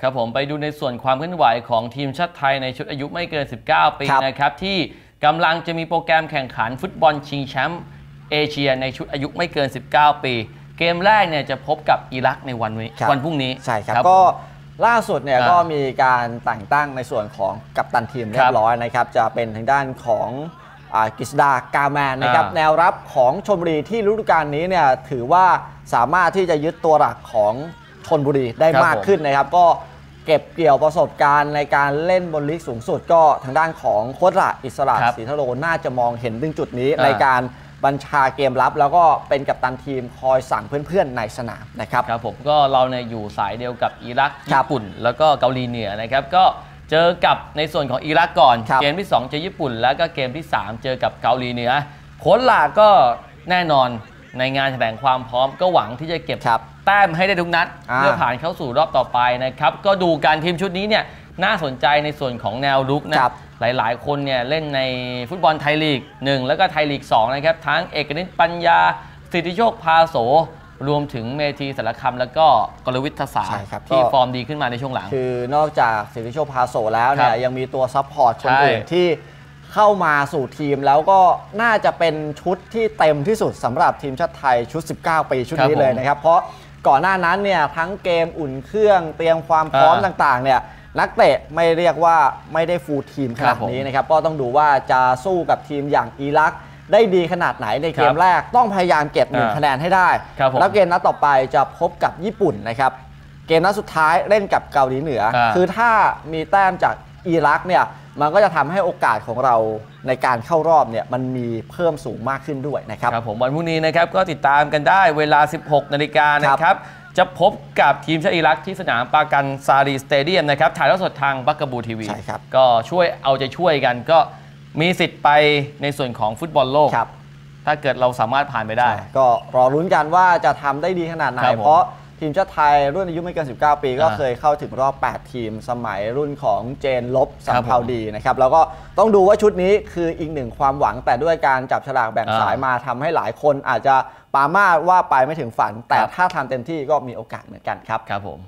ครับผมไปดูในส่วนความเคลื่อนไหวของทีมชาติไทยในชุดอายุไม่เกิน 19 ปีครับนะครับที่กำลังจะมีโปรแกรมแข่งขันฟุตบอลชิงแชมป์เอเชียในชุดอายุไม่เกิน 19 ปี เกมแรกเนี่ยจะพบกับอิรักในวันนี้ครับวันพรุ่งนี้ใช่ครับก็ล่าสุดเนี่ยอ่าก็มีการแต่งตั้งในส่วนของกัปตันทีมเรียครับบร้อยนะครับจะเป็นทางด้านของอ่ากฤษดากาแมนนะครับอ่าแนวรับของชนบุรีที่ฤดูกาลนี้เนี่ยถือว่าสามารถที่จะยึดตัวหลักของชนบุรีได้ครับมากผมขึ้นนะครับ ก็ เก็บเกี่ยวประสบการณ์ในการเล่นบนลีกสูงสุด ก็ทางด้านของโค้ชระอิสระครับศรีทะโรน่าจะมองเห็นถึงจุดนี้อ่าในการบัญชาเกมรับ แล้วก็เป็นกัปตันทีมคอยสั่งเพื่อนๆในสนามนะครับครับผมก็เราเนี่ยอยู่สายเดียวกับอิรักครับญี่ปุ่น แล้วก็เกาหลีเหนือนะครับก็เจอกับในส่วนของอิรักก่อนครับเกมที่ 2 เจอญี่ปุ่น แล้วก็เกมที่ 3 เจอกับเกาหลีเหนือโค้ชหลากก็แน่นอน ในงานแถลงความพร้อมก็หวังที่จะเก็บครับแต้มให้ได้ทุกนัดอ่าเพื่อผ่านเข้าสู่รอบต่อไปนะครับ ก็ดูการทีมชุดนี้เนี่ยน่าสนใจในส่วนของแนวรุกนะครับหลายๆ คนเนี่ยเล่นในฟุตบอลไทยลีก 1 แล้วก็ไทยลีก2นะครับทั้งเอกนิตปัญญา สิทธิโชคพาโสรวมถึงเมธีสารคำแล้วก็กรวิทยาศาสตใช่ร์ครับที่ก็ฟอร์มดีขึ้นมาในช่วงหลัง คือนอกจากสิทธิโชคพาโสแล้วเนี่ครัยบยังมีตัวซัพพอร์ตคนใช่อื่นที่ เข้ามาสู่ทีมแล้วก็น่าจะเป็นชุดที่เต็มที่สุดสำหรับทีมชาติไทยชุด 19 ปีชุดครับนี้เลยผมนะครับ เพราะก่อนหน้านั้นเนี่ยทั้งเกมอุ่นเครื่องเตรียมความพร้อมอ่าต่างๆ เนี่ยนักเตะไม่เรียกว่าไม่ได้ฟูลทีมขครันาบดผมนี้นะครับ ก็ต้องดูว่าจะสู้กับทีมอย่างอิรักได้ดีขนาดไหนในเกครัมบแรกต้องพยายามเก็บหนึ่งอ่าคะแนนให้ได้ครับผมแล้วเกมนัดต่อไปจะพบกับญี่ปุ่นนะครับ เกมนัดสุดท้ายเล่นกับเกาหลีเหนืออ่าคือถ้ามีแต้มจาก อิรักเนี่ยมันก็จะทำให้โอกาสของเราในการเข้ารอบเนี่ยมันมีเพิ่มสูงมากขึ้นด้วยนะครับครับผมวันพรุ่งนี้นะครับก็ติดตามกันได้เวลา 16 นาฬิกานะครับจะพบกับทีมชาติอิรักที่สนามปากันซารีสเตเดียมนะครับถ่ายทอดสดทางบักกะบูทีวีใช่ครับก็ช่วยเอาใจช่วยกันก็มีสิทธิ์ไปในส่วนของฟุตบอลโลกครับถ้าเกิดเราสามารถผ่านไปได้ ก็รอรุ้นกันว่าจะทำได้ดีขนาดไหนครับผมเพราะ ทีมชาติไทยรุ่นอายุไม่เกิน 19 ปี ก็อ่าเคยเข้าถึงรอบ 8 ทีมสมัยรุ่นของเจนลบสัมครับผมภาวดีนะครับแล้วก็ต้องดูว่าชุดนี้คืออีกหนึ่งความหวังแต่ด้วยการจับฉลากแบ่งอ่าสายมาทำให้หลายคนอาจจะปรามาสว่าไปไม่ถึงฝัน แต่ครับถ้าทำเต็มที่ก็มีโอกาสเหมือนกันครับครับผม